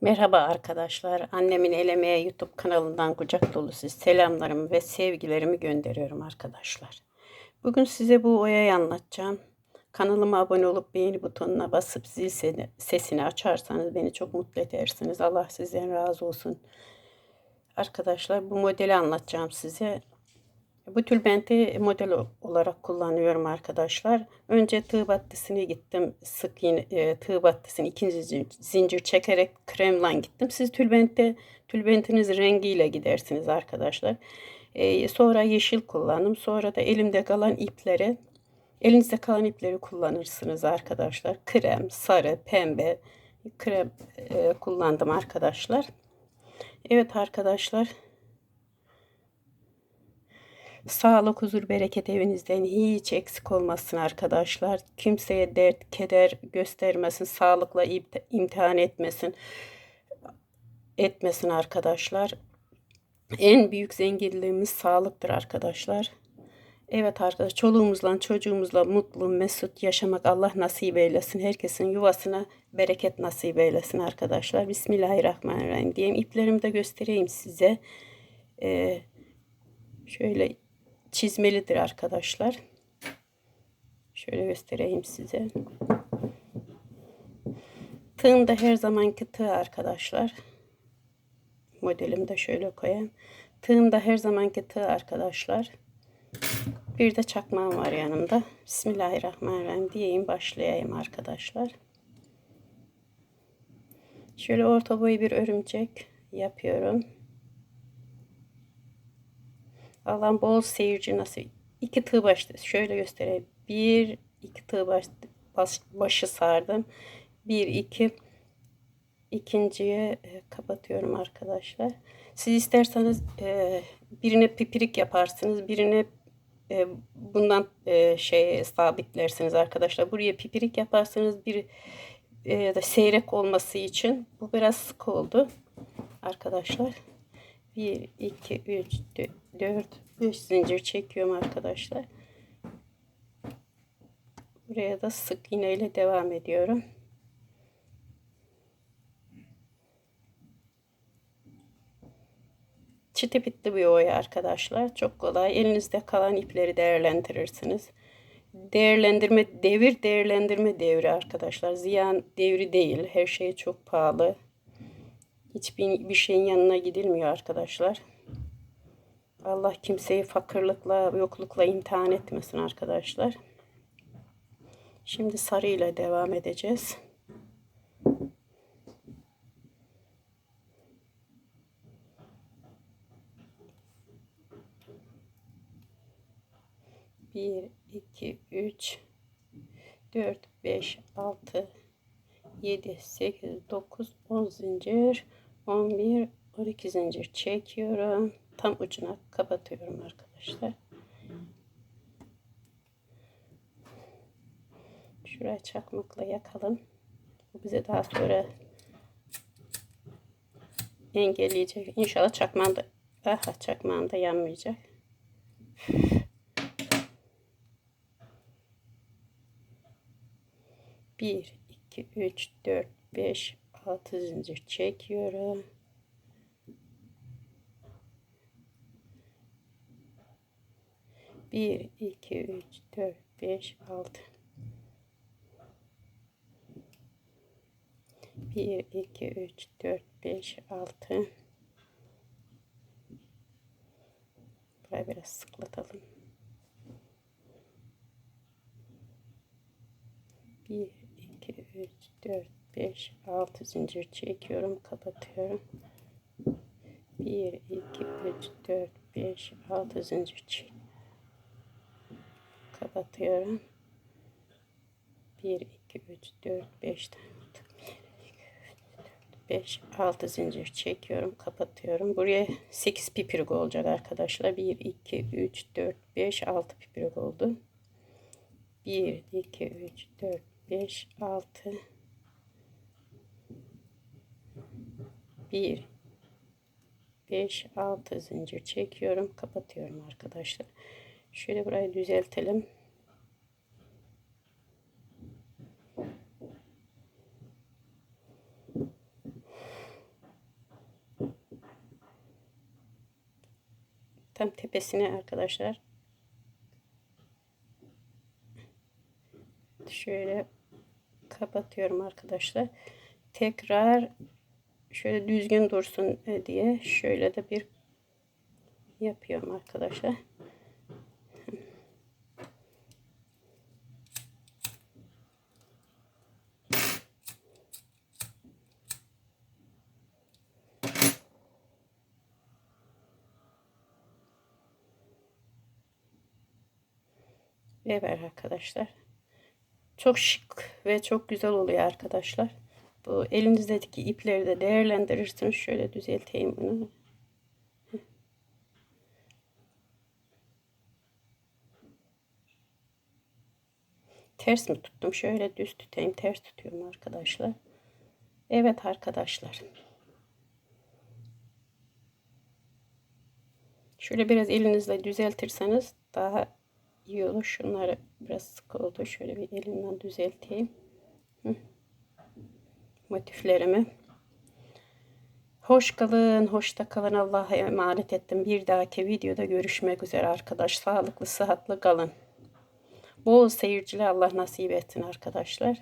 Merhaba arkadaşlar. Annemin Elemeğe YouTube kanalından kucak dolusu selamlarımı ve sevgilerimi gönderiyorum arkadaşlar. Bugün size bu oyayı anlatacağım. Kanalıma abone olup beğeni butonuna basıp zil se- sesini açarsanız beni çok mutlu edersiniz. Allah sizden razı olsun. Arkadaşlar bu modeli anlatacağım size. Bu tülbenti model olarak kullanıyorum arkadaşlar. Önce tığ battısını gittim. Sık yine e, tığ battısını ikinci zincir, çekerek kremle gittim. Siz tülbentte tülbentiniz rengiyle gidersiniz arkadaşlar. E, sonra yeşil kullandım. Sonra da elimde kalan ipleri elinizde kalan ipleri kullanırsınız arkadaşlar. Krem, sarı, pembe krem e, kullandım arkadaşlar. Evet arkadaşlar. Sağlık, huzur, bereket evinizden hiç eksik olmasın arkadaşlar. Kimseye dert, keder göstermesin. Sağlıkla imtihan etmesin. Etmesin arkadaşlar. En büyük zenginliğimiz sağlıktır arkadaşlar. Evet arkadaşlar çoluğumuzla çocuğumuzla mutlu mesut yaşamak Allah nasip eylesin. Herkesin yuvasına bereket nasip eylesin arkadaşlar. Bismillahirrahmanirrahim diyeyim. İplerimi de göstereyim size. Ee, şöyle çizmelidir arkadaşlar. Şöyle göstereyim size. Tığım da her zamanki tığ arkadaşlar. Modelimi de şöyle koyayım. Tığım da her zamanki tığ arkadaşlar. Bir de çakmağım var yanımda. Bismillahirrahmanirrahim diyeyim başlayayım arkadaşlar. Şöyle orta boy bir örümcek yapıyorum. Allah'ım bol seyirci nasıl iki tığ başta şöyle göstereyim. Bir iki tığ baş, baş, başı sardım. Bir iki ikinciye e, kapatıyorum arkadaşlar. Siz isterseniz e, birine pipirik yaparsınız. Birine e, bundan e, şey sabitlersiniz arkadaşlar. Buraya pipirik yaparsınız. Bir e, da seyrek olması için bu biraz sık oldu arkadaşlar. 1 2 3 4 5 zincir çekiyorum arkadaşlar. Buraya da sık iğne devam ediyorum. Çıtı bitti bir oya arkadaşlar. Çok kolay. Elinizde kalan ipleri değerlendirirsiniz. Değerlendirme devir değerlendirme devri arkadaşlar. Ziyan devri değil. Her şey çok pahalı. Hiçbir bir şeyin yanına gidilmiyor arkadaşlar. Allah kimseyi fakirlikle, yoklukla imtihan etmesin arkadaşlar. Şimdi sarı ile devam edeceğiz. Bir, iki, üç, dört, beş, altı, yedi, sekiz, dokuz, on zincir, on bir, on iki zincir çekiyorum tam ucuna kapatıyorum arkadaşlar. Şuraya çakmakla yakalım. Bu bize daha sonra engelleyecek. İnşallah çakmağım da aha çakmağım da yanmayacak. Bir, iki, üç, dört, beş, altı zincir çekiyorum. 1, 2, 3, 4, 5, 6. 1, 2, 3, 4, 5, 6. Burayı biraz sıklatalım. 1, 2, 3, 4, 5, 6 zincir çekiyorum. Kapatıyorum. 1, 2, 3, 4, 5, 6 zincir çekiyorum kapatıyorum. 1 2 3 4 5 tane 5 6 zincir çekiyorum kapatıyorum buraya 8 pipirik olacak arkadaşlar 1 2 3 4 5 6 pipirik oldu 1 2 3 4 5 6 1 5 6 zincir çekiyorum. Kapatıyorum arkadaşlar. Şöyle burayı düzeltelim. Tam tepesine arkadaşlar. Şöyle kapatıyorum arkadaşlar. Tekrar şöyle düzgün dursun e, diye şöyle de bir yapıyorum arkadaşlar. Evet arkadaşlar. Çok şık ve çok güzel oluyor arkadaşlar. Bu elinizdeki ipleri de değerlendirirsiniz. Şöyle düzelteyim bunu. Ters mi tuttum? Şöyle düz tutayım. Ters tutuyorum arkadaşlar. Evet arkadaşlar. Şöyle biraz elinizle düzeltirseniz daha iyi olur. Şunları biraz sık oldu. Şöyle bir elimden düzelteyim. Hı. Motiflerimi. Hoş kalın, hoşta kalın. Allah'a emanet ettim. Bir dahaki videoda görüşmek üzere arkadaş. Sağlıklı, sıhhatli kalın. Bol seyirciler Allah nasip etsin arkadaşlar.